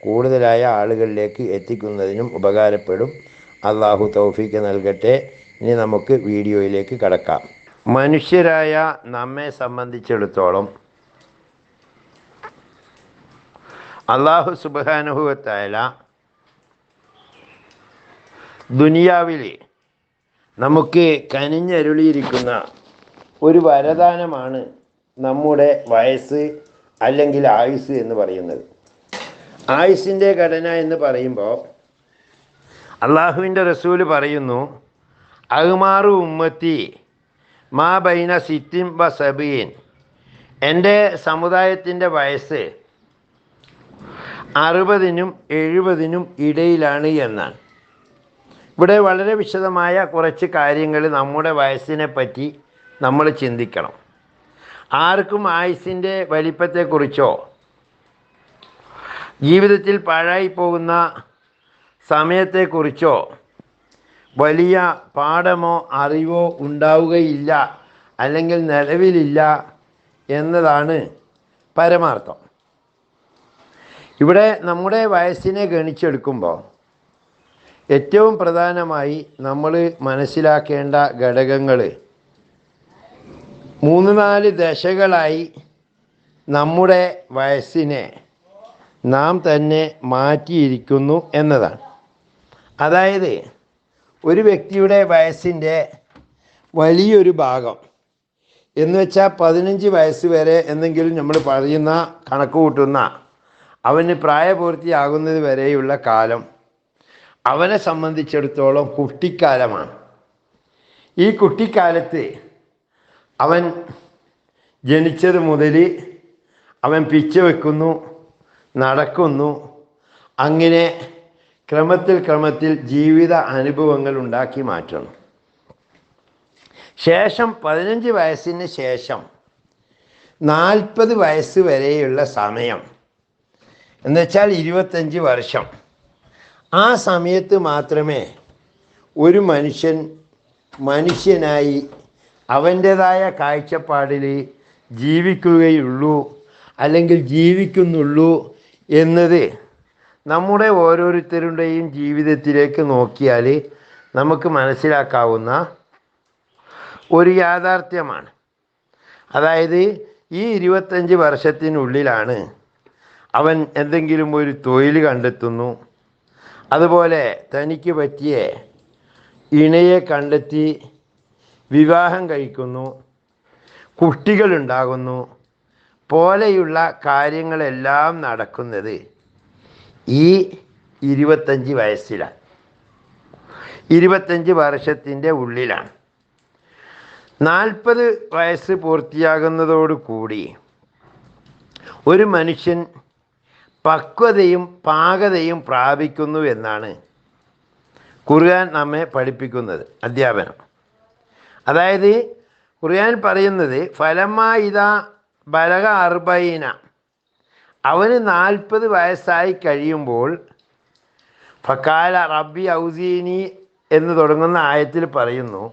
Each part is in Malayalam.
കൂടുതലായ ആളുകളിലേക്ക് എത്തിക്കുന്നതിനും ഉപകാരപ്പെടും. അള്ളാഹു തൗഫീക്ക് നൽകട്ടെ. ഇനി നമുക്ക് വീഡിയോയിലേക്ക് കടക്കാം. മനുഷ്യരായ നമ്മെ സംബന്ധിച്ചിടത്തോളം അള്ളാഹു സുബാനുഭവത്തായ ദുനിയാവിൽ നമുക്ക് കനിഞ്ഞരുളിയിരിക്കുന്ന ഒരു വരദാനമാണ് നമ്മുടെ വയസ്സ് അല്ലെങ്കിൽ ആയുസ് എന്ന് പറയുന്നത്. ആയുസിന്റെ ഘടന എന്ന് പറയുമ്പോൾ അള്ളാഹുവിന്റെ റസൂൽ പറയുന്നു അഹ്മാറു ഉമ്മത്തി മാ ബൈന സിത്തിൻ വ സബീൻ. എന്റെ സമുദായത്തിന്റെ വയസ്സ് അറുപതിനും എഴുപതിനും ഇടയിലാണ് എന്നാണ്. ഇവിടെ വളരെ വിശദമായ കുറച്ച് കാര്യങ്ങൾ നമ്മുടെ വയസ്സിനെ പറ്റി നമ്മൾ ചിന്തിക്കണം. ആർക്കും ആയുസിന്റെ വലിപ്പത്തെക്കുറിച്ചോ ജീവിതത്തിൽ പാഴായി പോകുന്ന സമയത്തെക്കുറിച്ചോ വലിയ പാഠമോ അറിവോ ഉണ്ടാവുകയില്ല അല്ലെങ്കിൽ നിലവിലില്ല എന്നതാണ് പരമാർത്ഥം. ഇവിടെ നമ്മുടെ വയസ്സിനെ ഗണിച്ചെടുക്കുമ്പോൾ ഏറ്റവും പ്രധാനമായി നമ്മൾ മനസ്സിലാക്കേണ്ട ഘടകങ്ങൾ മൂന്ന് നാല് ദശകളായി നമ്മുടെ വയസ്സിനെ നാം തന്നെ മാറ്റിയിരിക്കുന്നു എന്നതാണ്. അതായത് ഒരു വ്യക്തിയുടെ വയസ്സിന്റെ വലിയൊരു ഭാഗം എന്ന് വെച്ചാൽ പതിനഞ്ച് വയസ്സ് വരെ എന്തെങ്കിലും നമ്മൾ പറയുന്ന കണക്ക് കൂട്ടുന്ന അവന് പ്രായപൂർത്തിയാകുന്നത് വരെയുള്ള കാലം അവനെ സംബന്ധിച്ചിടത്തോളം കുട്ടിക്കാലമാണ്. ഈ കുട്ടിക്കാലത്ത് അവൻ ജനിച്ചത് മുതൽ അവൻ പിച്ച വെക്കുന്നു നടക്കുന്നു. അങ്ങനെ ക്രമത്തിൽ ക്രമത്തിൽ ജീവിത അനുഭവങ്ങൾ ഉണ്ടാക്കി മാറ്റണം. ശേഷം പതിനഞ്ച് വയസ്സിന് ശേഷം നാൽപ്പത് വയസ്സ് വരെയുള്ള സമയം. എന്നുവെച്ചാൽ ഇരുപത്തഞ്ച് വർഷം. ആ സമയത്ത് മാത്രമേ ഒരു മനുഷ്യൻ മനുഷ്യനായി അവന്റേതായ കാഴ്ചപ്പാടിൽ ജീവിക്കുകയുള്ളൂ അല്ലെങ്കിൽ ജീവിക്കുന്നുള്ളൂ എന്നത് നമ്മുടെ ഓരോരുത്തരുടെയും ജീവിതത്തിലേക്ക് നോക്കിയാൽ നമുക്ക് മനസ്സിലാക്കാവുന്ന ഒരു യാഥാർത്ഥ്യമാണ്. അതായത് ഈ ഇരുപത്തഞ്ച് വർഷത്തിനുള്ളിലാണ് അവൻ എന്തെങ്കിലും ഒരു തൊഴിൽ കണ്ടെത്തുന്നു. അതുപോലെ തനിക്ക് പറ്റിയ ഇണയെ കണ്ടെത്തി വിവാഹം കഴിക്കുന്നു. കുട്ടികളുണ്ടാകുന്നു. പോലെയുള്ള കാര്യങ്ങളെല്ലാം നടക്കുന്നത് ഈ ഇരുപത്തഞ്ച് വയസ്സിലാണ്. ഇരുപത്തഞ്ച് വർഷത്തിന്റെ ഉള്ളിലാണ്. നാൽപ്പത് വയസ്സ് പൂർത്തിയാകുന്നതോടുകൂടി ഒരു മനുഷ്യൻ പക്വതയും പാകതയും പ്രാപിക്കുന്നു എന്നാണ് ഖുർആൻ നമ്മെ പഠിപ്പിക്കുന്നത് അധ്യാപനം. അതായത് ഖുർആൻ പറയുന്നത് ഫലമായിതാ ബലക അർബൈന അവന് നാൽപ്പത് വയസ്സായി കഴിയുമ്പോൾ ഫക്കാല റബ്ബി ഔസീനി എന്ന് തുടങ്ങുന്ന ആയത്തിൽ പറയുന്നു.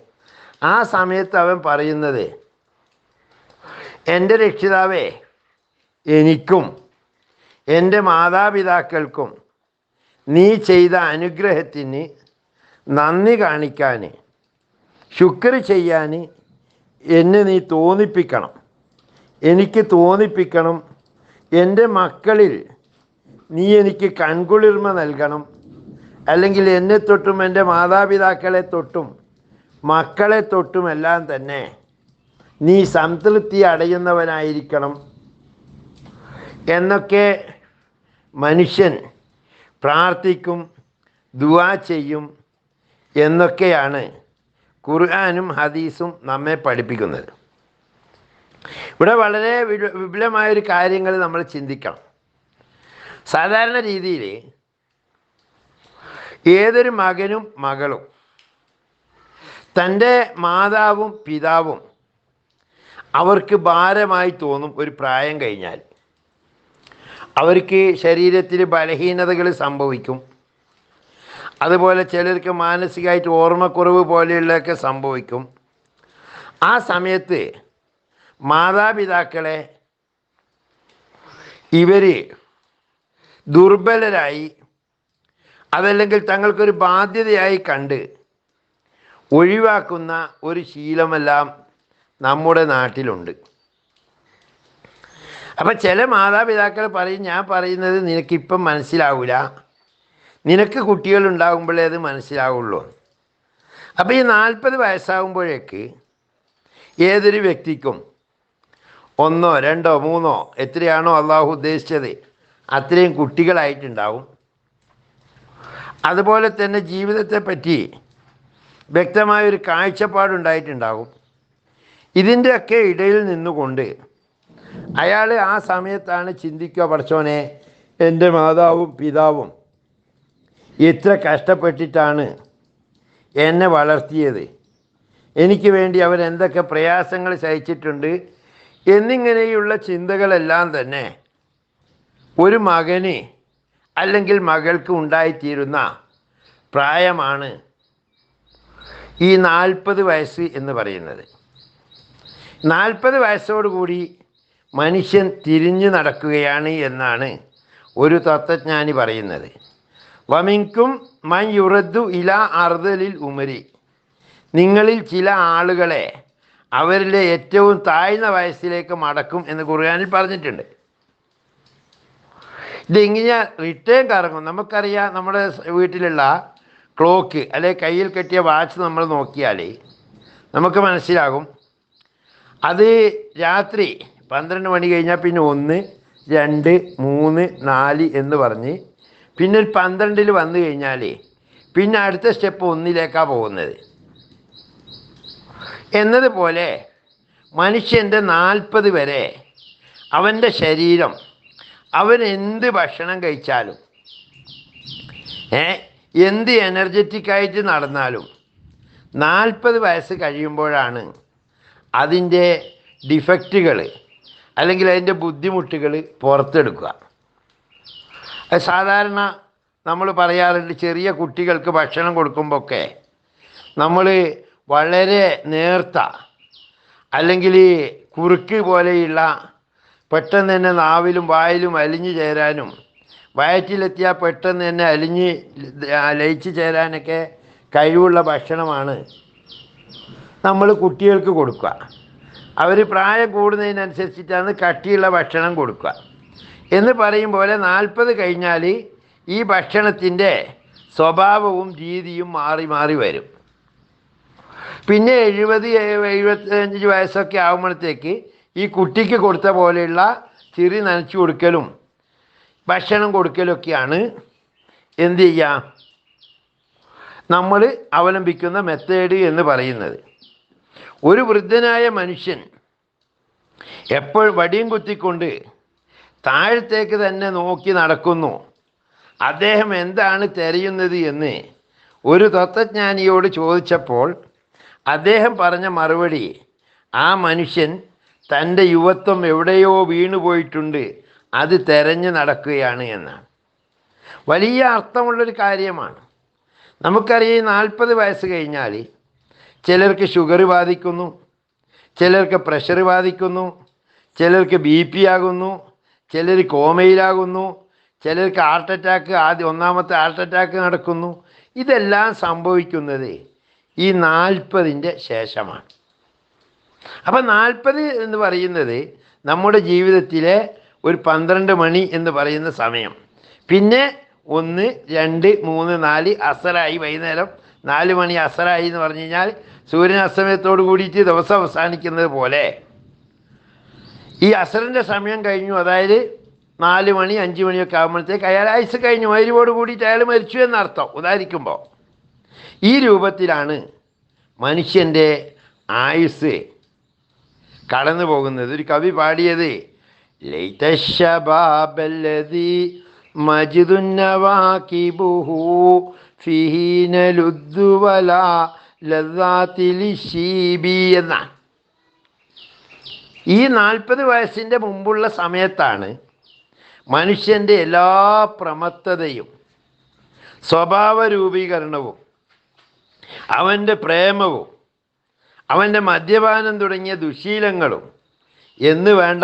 ആ സമയത്ത് അവൻ പറയുന്നത് എന്റെ രക്ഷിതാവേ എനിക്കും എന്റെ മാതാപിതാക്കൾക്കും നീ ചെയ്ത അനുഗ്രഹത്തിന് നന്ദി കാണിക്കാൻ ശുക്ർ ചെയ്യാൻ എന്നെ നീ തോന്നിപ്പിക്കണം. എനിക്ക് തോന്നിപ്പിക്കണം. എന്റെ മക്കളിൽ നീ എനിക്ക് കൺകുളിർമ നൽകണം. അല്ലെങ്കിൽ എന്നെ തൊട്ടും എന്റെ മാതാപിതാക്കളെ തൊട്ടും മക്കളെ തൊട്ടും എല്ലാം തന്നെ നീ സംതൃപ്തി അടയുന്നവനായിരിക്കണം. എന്നൊക്കെ മനുഷ്യൻ പ്രാർത്ഥിക്കും ദുവാ ചെയ്യും എന്നൊക്കെയാണ് ഖുർആാനും ഹദീസും നമ്മെ പഠിപ്പിക്കുന്നത്. ഇവിടെ വളരെ വിപു- വിപുലമായൊരു കാര്യങ്ങൾ നമ്മൾ ചിന്തിക്കണം. സാധാരണ രീതിയിൽ ഏതൊരു മകനും മകളും തന്റെ മാതാവും പിതാവും അവർക്ക് ഭാരമായി തോന്നും ഒരു പ്രായം കഴിഞ്ഞാൽ അവർക്ക് ശരീരത്തിൽ ബലഹീനതകൾ സംഭവിക്കും. അതുപോലെ ചിലർക്ക് മാനസികമായിട്ട് ഓർമ്മക്കുറവ് പോലെയുള്ളതൊക്കെ സംഭവിക്കും. ആ സമയത്ത് മാതാപിതാക്കളെ ഇവർ ദുർബലരായി അതല്ലെങ്കിൽ തങ്ങൾക്കൊരു ബാധ്യതയായി കണ്ട് ഒഴിവാക്കുന്ന ഒരു ശീലമെല്ലാം നമ്മുടെ നാട്ടിലുണ്ട്. അപ്പം ചില മാതാപിതാക്കൾ പറയും ഞാൻ പറയുന്നത് നിനക്കിപ്പം മനസ്സിലാവില്ല നിനക്ക് കുട്ടികൾ ഉണ്ടാകുമ്പോഴേ അത് മനസ്സിലാവുള്ളൂ. അപ്പോൾ ഈ നാൽപ്പത് വയസ്സാകുമ്പോഴേക്ക് ഏതൊരു വ്യക്തിക്കും ഒന്നോ രണ്ടോ മൂന്നോ എത്രയാണോ അള്ളാഹു ഉദ്ദേശിച്ചത് അത്രയും കുട്ടികളായിട്ടുണ്ടാവും. അതുപോലെ തന്നെ ജീവിതത്തെ പറ്റി വ്യക്തമായൊരു കാഴ്ചപ്പാടുണ്ടായിട്ടുണ്ടാകും. ഇതിന്റെയൊക്കെ ഇടയിൽ നിന്നുകൊണ്ട് അയാൾ ആ സമയത്താണ് ചിന്തിക്കുക പഠിച്ചോനെ എന്റെ മാതാവും പിതാവും എത്ര കഷ്ടപ്പെട്ടിട്ടാണ് എന്നെ വളർത്തിയത്. എനിക്ക് വേണ്ടി അവരെന്തൊക്കെ പ്രയാസങ്ങൾ സഹിച്ചിട്ടുണ്ട് എന്നിങ്ങനെയുള്ള ചിന്തകളെല്ലാം തന്നെ ഒരു മകന് അല്ലെങ്കിൽ മകൾക്ക് ഉണ്ടായിത്തീരുന്ന പ്രായമാണ് ഈ നാൽപ്പത് വയസ്സ് എന്ന് പറയുന്നത്. നാൽപ്പത് വയസ്സോടുകൂടി മനുഷ്യൻ തിരിഞ്ഞു നടക്കുകയാണ് എന്നാണ് ഒരു തത്വജ്ഞാനി പറയുന്നത്. വമിങ്കും മൻ യുറദ്ദു ഇല അർദലിൽ ഉമരി. നിങ്ങളിൽ ചില ആളുകളെ അവരിലെ ഏറ്റവും താഴ്ന്ന വയസ്സിലേക്ക് മടക്കും എന്ന് ഖുർആനിൽ പറഞ്ഞിട്ടുണ്ട്. ഇതിങ്ങനെ റിട്ടേൺ കറങ്ങും. നമുക്കറിയാം നമ്മുടെ വീട്ടിലുള്ള ക്ലോക്ക് അല്ലെ കയ്യിൽ കെട്ടിയ വാച്ച് നമ്മൾ നോക്കിയാൽ നമുക്ക് മനസ്സിലാകും. അത് രാത്രി പന്ത്രണ്ട് മണി കഴിഞ്ഞാൽ പിന്നെ ഒന്ന് രണ്ട് മൂന്ന് നാല് എന്ന് പറഞ്ഞ് പിന്നെ ഒരു പന്ത്രണ്ടിൽ വന്നു കഴിഞ്ഞാൽ പിന്നെ അടുത്ത സ്റ്റെപ്പ് ഒന്നിലേക്കാണ് പോകുന്നത്. എന്നതുപോലെ മനുഷ്യന്റെ നാൽപ്പത് വരെ അവന്റെ ശരീരം അവൻ എന്ത് ഭക്ഷണം കഴിച്ചാലും ഏ എന്ത് എനർജറ്റിക്കായിട്ട് നടന്നാലും നാൽപ്പത് വയസ്സ് കഴിയുമ്പോഴാണ് അതിന്റെ ഡിഫക്റ്റുകൾ അല്ലെങ്കിൽ അതിന്റെ ബുദ്ധിമുട്ടുകൾ പുറത്തെടുക്കുക. സാധാരണ നമ്മൾ പറയാറുണ്ട് ചെറിയ കുട്ടികൾക്ക് ഭക്ഷണം കൊടുക്കുമ്പോഴൊക്കെ നമ്മൾ വളരെ നേർത്ത അല്ലെങ്കിൽ ഈ കുറുക്ക് പോലെയുള്ള പെട്ടെന്ന് തന്നെ നാവിലും വായിലും അലിഞ്ഞു ചേരാനും വയറ്റിലെത്തിയാൽ പെട്ടെന്ന് തന്നെ അലിഞ്ഞ് ലയിച്ചു ചേരാനൊക്കെ കഴിവുള്ള ഭക്ഷണമാണ് നമ്മൾ കുട്ടികൾക്ക് കൊടുക്കുക. അവർ പ്രായം കൂടുന്നതിനനുസരിച്ചിട്ടാണ് കട്ടിയുള്ള ഭക്ഷണം കൊടുക്കുക. എന്ന് പറയും പോലെ നാൽപ്പത് കഴിഞ്ഞാൽ ഈ ഭക്ഷണത്തിന്റെ സ്വഭാവവും രീതിയും മാറി മാറി വരും. പിന്നെ എഴുപത് എഴുപത്തഞ്ച് വയസ്സൊക്കെ ആകുമ്പോഴത്തേക്ക് ഈ കുട്ടിക്ക് കൊടുത്ത പോലെയുള്ള ചിറി നനച്ചു കൊടുക്കലും ഭക്ഷണം കൊടുക്കലൊക്കെയാണ് എന്ത് ചെയ്യുക നമ്മൾ അവലംബിക്കുന്ന മെത്തേഡ് എന്ന് പറയുന്നത്. ഒരു വൃദ്ധനായ മനുഷ്യൻ എപ്പോൾ വടിയും കുത്തിക്കൊണ്ട് താഴത്തേക്ക് തന്നെ നോക്കി നടക്കുന്നു. അദ്ദേഹം എന്താണ് തിരയുന്നത് എന്ന് ഒരു തത്വജ്ഞാനിയോട് ചോദിച്ചപ്പോൾ അദ്ദേഹം പറഞ്ഞ മറുപടി ആ മനുഷ്യൻ തന്റെ യുവത്വം എവിടെയോ വീണുപോയിട്ടുണ്ട് അത് തെരഞ്ഞു നടക്കുകയാണ് എന്നാണ്. വലിയ അർത്ഥമുള്ളൊരു കാര്യമാണ്. നമുക്കറിയാം നാൽപ്പത് വയസ്സ് കഴിഞ്ഞാൽ ചിലർക്ക് ഷുഗർ ബാധിക്കുന്നു ചിലർക്ക് പ്രഷർ ബാധിക്കുന്നു ചിലർക്ക് ബി പി ആകുന്നു ചിലർ കോമയിലാകുന്നു ചിലർക്ക് ഹാർട്ട് അറ്റാക്ക് ആദ്യം ഒന്നാമത്തെ ഹാർട്ട് അറ്റാക്ക് നടക്കുന്നു. ഇതെല്ലാം സംഭവിക്കുന്നത് ഈ നാൽപ്പതിന്റെ ശേഷമാണ്. അപ്പം നാൽപ്പത് എന്ന് പറയുന്നത് നമ്മുടെ ജീവിതത്തിലെ ഒരു പന്ത്രണ്ട് മണി എന്ന് പറയുന്ന സമയം. പിന്നെ ഒന്ന് രണ്ട് മൂന്ന് നാല് അസറായി. വൈകുന്നേരം നാല് മണി അസറായി എന്ന് പറഞ്ഞു കഴിഞ്ഞാൽ സൂര്യൻ അസ്തമയത്തോട് കൂടിയിട്ട് ദിവസം അവസാനിക്കുന്നത് പോലെ. ഈ അസറിന്റെ സമയം കഴിഞ്ഞു. അതായത് നാല് മണി അഞ്ച് മണിയൊക്കെ ആകുമ്പോഴത്തേക്ക് അയാൾ ആയുസ് കഴിഞ്ഞു. മരുവോട് കൂടിയിട്ട് അയാൾ മരിച്ചു എന്നർത്ഥം. ഉദാഹരിക്കുമ്പോൾ ഈ രൂപത്തിലാണ് മനുഷ്യന്റെ ആയുസ് കടന്നു പോകുന്നത്. ഒരു കവി പാടിയത് എന്നാണ്. ഈ നാൽപ്പത് വയസ്സിന്റെ മുമ്പുള്ള സമയത്താണ് മനുഷ്യന്റെ എല്ലാ പ്രമത്തതയും സ്വഭാവ രൂപീകരണവും അവന്റെ പ്രേമവും അവന്റെ മദ്യപാനം തുടങ്ങിയ ദുശീലങ്ങളും എന്ന് വേണ്ട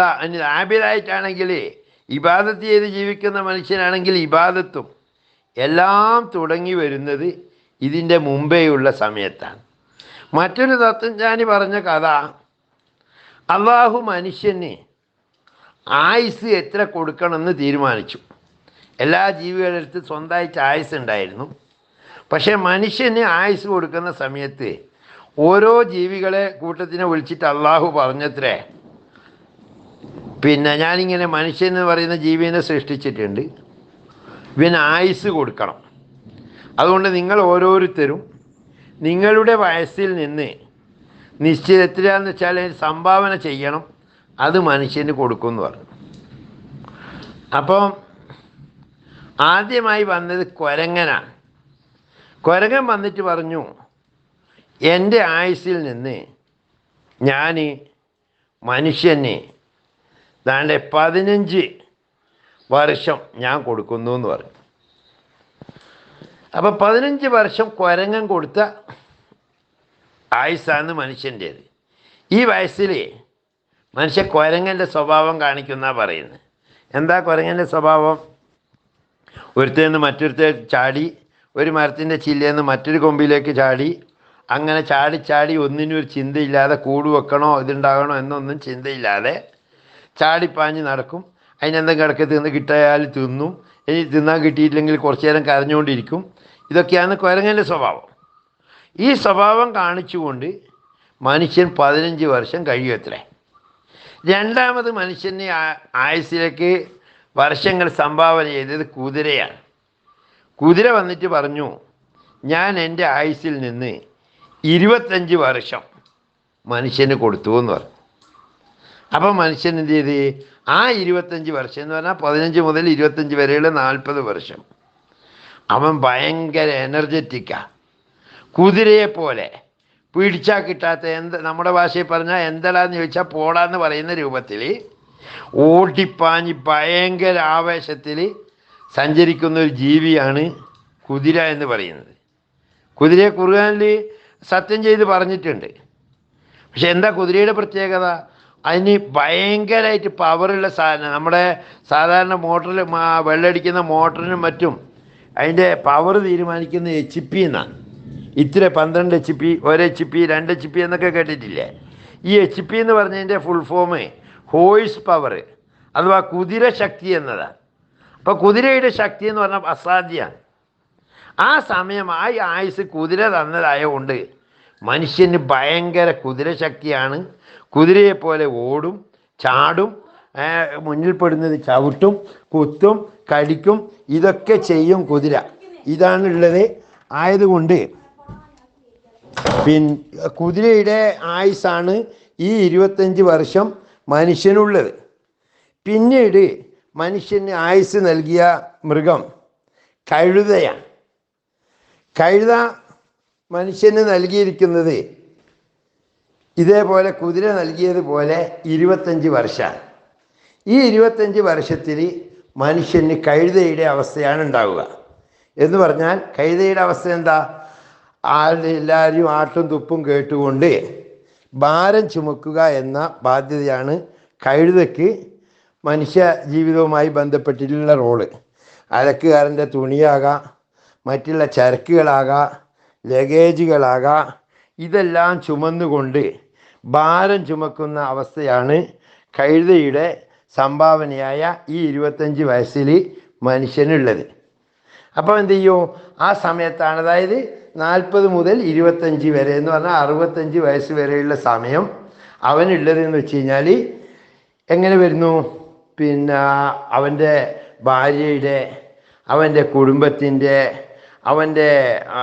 ആബിലായിട്ടാണെങ്കിൽ ഇബാദത്ത് ചെയ്ത് ജീവിക്കുന്ന മനുഷ്യനാണെങ്കിൽ ഇബാദത്തും എല്ലാം തുടങ്ങി വരുന്നത് ഇതിന്റെ മുമ്പേയുള്ള സമയത്താണ്. മറ്റൊരു തത്വജ്ഞാനി പറഞ്ഞ കഥ അള്ളാഹു മനുഷ്യന് ആയുസ് എത്ര കൊടുക്കണമെന്ന് തീരുമാനിച്ചു. എല്ലാ ജീവികളുടെ അടുത്ത് സ്വന്തമായിട്ട് ആയുസ് ഉണ്ടായിരുന്നു പക്ഷേ മനുഷ്യന് ആയുസ് കൊടുക്കുന്ന സമയത്ത് ഓരോ ജീവികളെ കൂട്ടത്തിനെ വിളിച്ചിട്ട് അള്ളാഹു പറഞ്ഞത്രേ. പിന്നെ ഞാനിങ്ങനെ മനുഷ്യൻ എന്ന് പറയുന്ന ജീവിനെ സൃഷ്ടിച്ചിട്ടുണ്ട്. ഇവന് ആയുസ് കൊടുക്കണം. അതുകൊണ്ട് നിങ്ങൾ ഓരോരുത്തരും നിങ്ങളുടെ വയസ്സിൽ നിന്ന് നിശ്ചിത എത്രയാന്ന് വെച്ചാൽ സംഭാവന ചെയ്യണം. അത് മനുഷ്യന് കൊടുക്കും എന്ന് പറഞ്ഞു. അപ്പം ആദ്യമായി വന്നത് കുരങ്ങനാണ്. കുരങ്ങൻ വന്നിട്ട് പറഞ്ഞു എന്റെ ആയുസ്സിൽ നിന്ന് ഞാൻ മനുഷ്യന് താണ്ട പതിനഞ്ച് വർഷം ഞാൻ കൊടുക്കുന്നു എന്ന് പറഞ്ഞു. അപ്പം പതിനഞ്ച് വർഷം കുരങ്ങൻ കൊടുത്ത ആയുസ്സാണ് മനുഷ്യന്റേത് ഈ വയസ്സിൽ മനുഷ്യ കുരങ്ങന്റെ സ്വഭാവം കാണിക്കുന്ന പറയുന്നത്. എന്താ കുരങ്ങന്റെ സ്വഭാവം? ഒരുത്തേന്ന് മറ്റൊരുത്തേ ചാടി ഒരു മരത്തിന്റെ ചില്ലയിൽ മറ്റൊരു കൊമ്പിലേക്ക് ചാടി. അങ്ങനെ ചാടി ചാടി ഒന്നിനും ഒരു ചിന്തയില്ലാതെ കൂട് വെക്കണോ ഇതുണ്ടാകണോ എന്നൊന്നും ചിന്തയില്ലാതെ ചാടിപ്പാഞ്ഞ് നടക്കും. അതിനെന്തെങ്കിലും ഇടയ്ക്ക് തിന്ന് കിട്ടിയാൽ തിന്നും. ഇനി തിന്നാൻ കിട്ടിയിട്ടില്ലെങ്കിൽ കുറച്ചു നേരം കരഞ്ഞുകൊണ്ടിരിക്കും. ഇതൊക്കെയാണ് കുരങ്ങന്റെ സ്വഭാവം. ഈ സ്വഭാവം കാണിച്ചുകൊണ്ട് മനുഷ്യൻ പതിനഞ്ച് വർഷം കഴിയുമത്രേ. രണ്ടാമത് മനുഷ്യനെ ആയുസിലേക്ക് വർഷങ്ങൾ സംഭാവന ചെയ്തത് കുതിരയാണ്. കുതിര വന്നിട്ട് പറഞ്ഞു ഞാൻ എന്റെ ആയുസ്സിൽ നിന്ന് ഇരുപത്തഞ്ച് വർഷം മനുഷ്യന് കൊടുത്തു എന്ന് പറഞ്ഞു. അപ്പം മനുഷ്യൻ എന്ത് ചെയ്ത്? ആ ഇരുപത്തഞ്ച് വർഷം എന്ന് പറഞ്ഞാൽ പതിനഞ്ച് മുതൽ ഇരുപത്തഞ്ച് വരെയുള്ള നാൽപ്പത് വർഷം. അവൻ ഭയങ്കര എനർജറ്റിക്കാണ് കുതിരയെ പോലെ. പിടിച്ചാൽ കിട്ടാത്ത എന്ത് നമ്മുടെ ഭാഷയിൽ പറഞ്ഞാൽ എന്തടാന്ന് ചോദിച്ചാൽ പോടാന്ന് പറയുന്ന രൂപത്തിൽ ഓടിപ്പാഞ്ഞ് ഭയങ്കര ആവേശത്തിൽ സഞ്ചരിക്കുന്ന ഒരു ജീവിയാണ് കുതിര എന്ന് പറയുന്നത്. കുതിരയെ കുറുകാനിൽ സത്യം ചെയ്ത് പറഞ്ഞിട്ടുണ്ട്. പക്ഷെ എന്താ കുതിരയുടെ പ്രത്യേകത? അതിന് ഭയങ്കരമായിട്ട് പവറുള്ള സാധനം നമ്മുടെ സാധാരണ മോട്ടറിൽ വെള്ളടിക്കുന്ന മോട്ടറിനും മറ്റും അതിന്റെ പവർ തീരുമാനിക്കുന്ന എച്ച് പി എന്നാണ്. ഇത്ര പന്ത്രണ്ട് എച്ച് പി ഒരു എച്ച് പി രണ്ട് എച്ച് പി എന്നൊക്കെ കേട്ടിട്ടില്ലേ? ഈ എച്ച് പി എന്ന് പറഞ്ഞതിന്റെ ഫുൾ ഫോം ഹോയ്സ് പവർ അഥവാ കുതിര ശക്തി എന്നതാണ്. അപ്പോൾ കുതിരയുടെ ശക്തി എന്ന് പറഞ്ഞാൽ അസാധ്യമാണ് ആ സമയം ആ ആയുസ് കുതിര തന്നതായ തന്നതായതുകൊണ്ട് മനുഷ്യന് ഭയങ്കര കുതിര ശക്തിയാണ്. കുതിരയെ പോലെ ഓടും ചാടും മുന്നിൽ പെടുന്നത് ചവിട്ടും കുത്തും കടിക്കും ഇതൊക്കെ ചെയ്യും കുതിര. ഇതാണുള്ളത് ആയതുകൊണ്ട് പിൻ കുതിരയുടെ ആയുസ്സാണ് ഈ ഇരുപത്തഞ്ച് വർഷം മനുഷ്യനുള്ളത്. പിന്നീട് മനുഷ്യന് ആയുസ് നൽകിയ മൃഗം കഴുതയാണ്. കഴുത മനുഷ്യന് നൽകിയിരിക്കുന്നത് ഇതേപോലെ കുതിര നൽകിയതുപോലെ ഇരുപത്തഞ്ച് വർഷമാണ്. ഈ ഇരുപത്തഞ്ച് വർഷത്തിൽ മനുഷ്യന് കഴുതയുടെ അവസ്ഥയാണ് ഉണ്ടാവുക. എന്ന് പറഞ്ഞാൽ കഴുതയുടെ അവസ്ഥ എന്താ? ആളുടെ എല്ലാവരും ആട്ടും തുപ്പും കേട്ടുകൊണ്ട് ഭാരം ചുമക്കുക എന്ന ബാധ്യതയാണ് കഴുതയ്ക്ക് മനുഷ്യ ജീവിതവുമായി ബന്ധപ്പെട്ടിട്ടുള്ള റോൾ അലക്കുകാരന്റെ തുണിയാകാം മറ്റുള്ള ചരക്കുകളാകാം ലഗേജുകളാകാം ഇതെല്ലാം ചുമന്നുകൊണ്ട് ഭാരം ചുമക്കുന്ന അവസ്ഥയാണ് കഴുതയുടെ സംഭാവനയായ ഈ ഇരുപത്തഞ്ച് വയസ്സിൽ മനുഷ്യനുള്ളത്. അപ്പോൾ എന്ത് ചെയ്യും? ആ സമയത്താണ് അതായത് നാൽപ്പത് മുതൽ ഇരുപത്തഞ്ച് വരെ എന്ന് പറഞ്ഞാൽ അറുപത്തഞ്ച് വയസ്സ് വരെയുള്ള സമയം അവനുള്ളതെന്ന് വെച്ച് കഴിഞ്ഞാൽ എങ്ങനെ വരുന്നു? പിന്നെ അവന്റെ ഭാര്യയുടെ അവന്റെ കുടുംബത്തിന്റെ അവന്റെ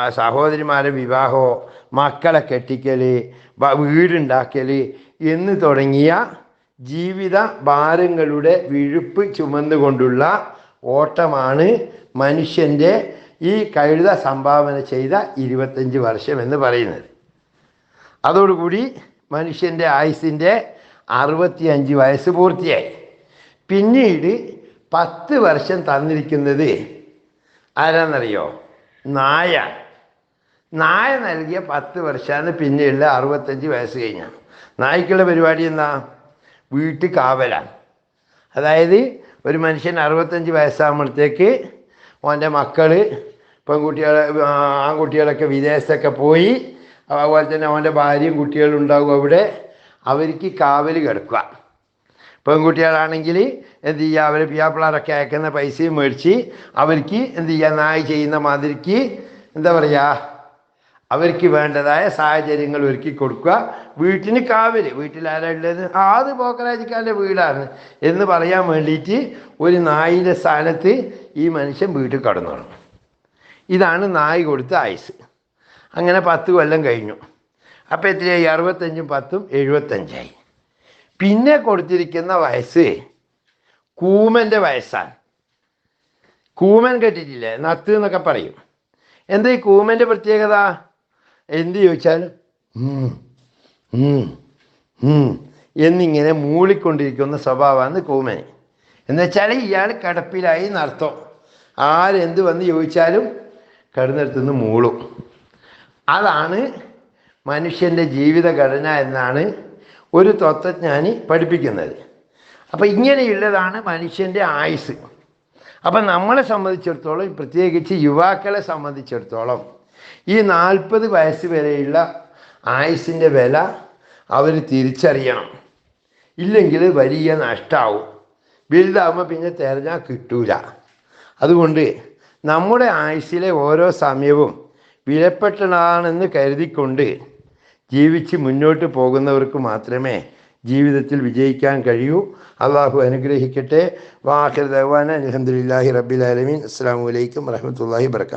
സഹോദരിമാരുടെ വിവാഹമോ മക്കളെ കെട്ടിക്കൽ വീടുണ്ടാക്കൽ എന്ന് തുടങ്ങിയ ജീവിത ഭാരങ്ങളുടെ വിഴുപ്പ് ചുമന്നുകൊണ്ടുള്ള ഓട്ടമാണ് മനുഷ്യന്റെ ഈ കഴുത സംഭാവന ചെയ്ത ഇരുപത്തഞ്ച് വർഷം എന്ന് പറയുന്നത്. അതോടുകൂടി മനുഷ്യന്റെ ആയുസിന്റെ അറുപത്തിയഞ്ച് വയസ്സ് പൂർത്തിയായി. പിന്നീട് പത്ത് വർഷം തന്നിരിക്കുന്നത് ആരാന്നറിയോ? നായ. നായ നൽകിയ പത്ത് വർഷമാണ് പിന്നെയുള്ള അറുപത്തഞ്ച് വയസ്സ് കഴിഞ്ഞാൽ നായ്ക്കുള്ള പരിപാടി എന്താ? വീട്ടിൽ കാവലാണ് അതായത് ഒരു മനുഷ്യൻ അറുപത്തഞ്ച് വയസ്സാകുമ്പോഴത്തേക്ക് ഓന്റെ മക്കൾ പെൺകുട്ടികളെ ആൺകുട്ടികളൊക്കെ വിദേശത്തൊക്കെ പോയി അതുപോലെ തന്നെ അവന്റെ ഭാര്യയും കുട്ടികളും ഉണ്ടാകും അവിടെ. അവർക്ക് കാവൽ കിടക്കുക പെൺകുട്ടികളാണെങ്കിൽ എന്ത് ചെയ്യുക? അവർ പിയാപ്പിളാരൊക്കെ അയക്കുന്ന പൈസയും മേടിച്ച് അവർക്ക് എന്ത് ചെയ്യുക? നായി ചെയ്യുന്ന മാതിരിക്ക് എന്താ പറയുക? അവർക്ക് വേണ്ടതായ സാഹചര്യങ്ങൾ ഒരുക്കി കൊടുക്കുക. വീട്ടിന് കാവൽ. വീട്ടിൽ ആത് പോക്കരാജിക്കാരുടെ വീടാണ്. എന്ന് പറയാൻ വേണ്ടിയിട്ട് ഒരു നായിന്റെ സ്ഥാനത്ത് ഈ മനുഷ്യൻ വീട്ടിൽ കടന്നാണ് ഇതാണ് നായി കൊടുത്ത ആയുസ്. അങ്ങനെ പത്ത് കൊല്ലം കഴിഞ്ഞു. അപ്പോൾ എത്രയായി? അറുപത്തഞ്ചും പത്തും എഴുപത്തഞ്ചായി. പിന്നെ കൊടുത്തിരിക്കുന്ന വയസ്സ് കൂമന്റെ വയസ്സാണ്. കൂമൻ കെട്ടിട്ടില്ലേ? നത്ത് എന്നൊക്കെ പറയും. എന്താ ഈ കൂമന്റെ പ്രത്യേകത? എന്ത് ഉം എന്നിങ്ങനെ മൂളിക്കൊണ്ടിരിക്കുന്ന സ്വഭാവമാണ് കൂമന്. എന്നുവെച്ചാൽ ഇയാൾ കടപ്പിലായി നടത്തും ആരെന്ത് വന്ന് ചോദിച്ചാലും കിടന്നിടത്തുനിന്ന് മൂളും. അതാണ് മനുഷ്യന്റെ ജീവിതഘടന എന്നാണ് ഒരു തത്വജ്ഞാനി പഠിപ്പിക്കുന്നത്. അപ്പം ഇങ്ങനെയുള്ളതാണ് മനുഷ്യന്റെ ആയുസ്. അപ്പം നമ്മളെ സംബന്ധിച്ചിടത്തോളം പ്രത്യേകിച്ച് യുവാക്കളെ സംബന്ധിച്ചിടത്തോളം ഈ നാൽപ്പത് വയസ്സ് വരെയുള്ള ആയുസിന്റെ വില അവർ തിരിച്ചറിയണം. ഇല്ലെങ്കിൽ വലിയ നഷ്ടമാവും വലുതാകുമ്പോൾ പിന്നെ തിരഞ്ഞാൽ കിട്ടൂല. അതുകൊണ്ട് നമ്മുടെ ആയുസ്സിലെ ഓരോ സമയവും വിലപ്പെട്ടതാണെന്ന് കരുതിക്കൊണ്ട് ജീവിച്ച് മുന്നോട്ട് പോകുന്നവർക്ക് മാത്രമേ ജീവിതത്തിൽ വിജയിക്കാൻ കഴിയൂ. അള്ളാഹു അനുഗ്രഹിക്കട്ടെ. വാഹിർ ദവാന അലഹമുല്ലാഹി റബ്ബിൽ ആലമീൻ. അസ്സാം വലൈക്കും വറഹമത്തല്ലാഹി വർക്കാത്തു